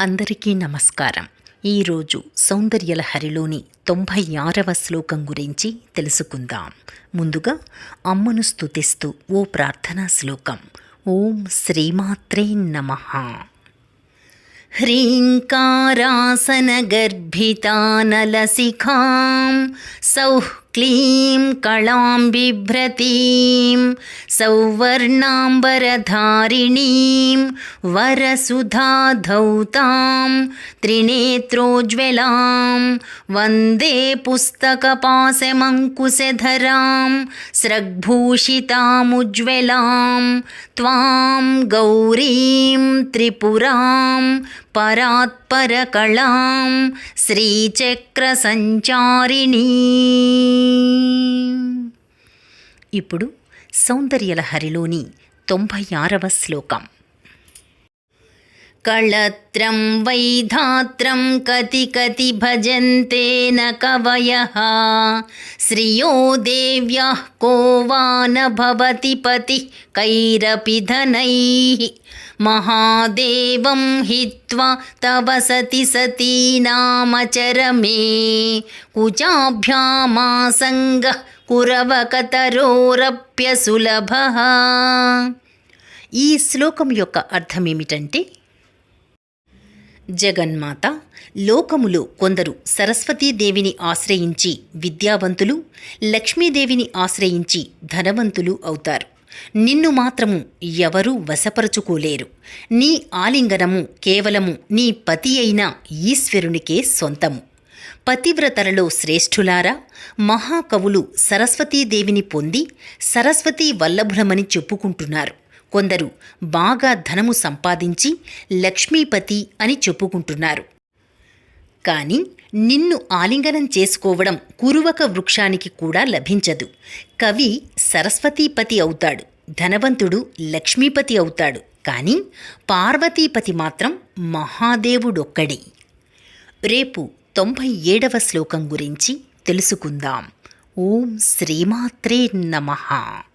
అందరికీ నమస్కారం. ఈరోజు సౌందర్యలహరిలోని తొంభై ఆరవ శ్లోకం గురించి తెలుసుకుందాం. ముందుగా అమ్మను స్థుతిస్తూ ఓ ప్రార్థనా శ్లోకం. ఓం శ్రీమాత్రే నమ. హ్రీంకారాసనగర్భితానలసిఖాం సౌహ్ क्लीं कलां बिभ्रतीं सौवर्णाम्बरधारिणीं वरसुधाधौतां त्रिनेत्रोज्ज्वलां वन्दे पुस्तकपाशमङ्कुशधरां स्रग्भूषितामुज्ज्वलां त्वां गौरीं त्रिपुरां परात्परकलां श्रीचक्रसञ्चारिणी ఇప్పుడు సౌందర్యలహరిలోని తొంభై ఆరవ శ్లోకం. కళత్రం వైధాత్రం కతి కతి భజంతే న కవయः శ్రియో దేవ్యः को वा न भवति पतिः कैरपि धनैः महादेवं हित्वा तव सति सती नामचरमे कुचाभ्यामासङ्गः కురవకతరోరప్యసులభః ఈ శ్లోకం యొక్క అర్థం ఏమిటంటే జగన్మాత లోకములో కొందరు సరస్వతీదేవిని ఆశ్రయించి విద్యావంతులు లక్ష్మీదేవిని ఆశ్రయించి ధనవంతులు అవుతారు. నిన్ను మాత్రము ఎవరూ వశపరుచుకోలేరు. నీ ఆలింగనము కేవలము నీ పతి అయిన ఈశ్వరునికే సొంతము. పతివ్రతలలో శ్రేష్ఠులారా మహాకవులు సరస్వతీదేవిని పొంది సరస్వతీ వల్లభులమని చెప్పుకుంటున్నారు. కొందరు బాగా ధనము సంపాదించి లక్ష్మీపతి అని చెప్పుకుంటున్నారు. కానీ నిన్ను ఆలింగనం చేసుకోవడం కురువక వృక్షానికి కూడా లభించదు. కవి సరస్వతీపతి అవుతాడు. ధనవంతుడు లక్ష్మీపతి అవుతాడు. కానీ పార్వతీపతి మాత్రం మహాదేవుడొక్కడే. రేపు తొంభై ఏడవ శ్లోకం గురించి తెలుసుకుందాం. ఓం శ్రీమాత్రే నమః.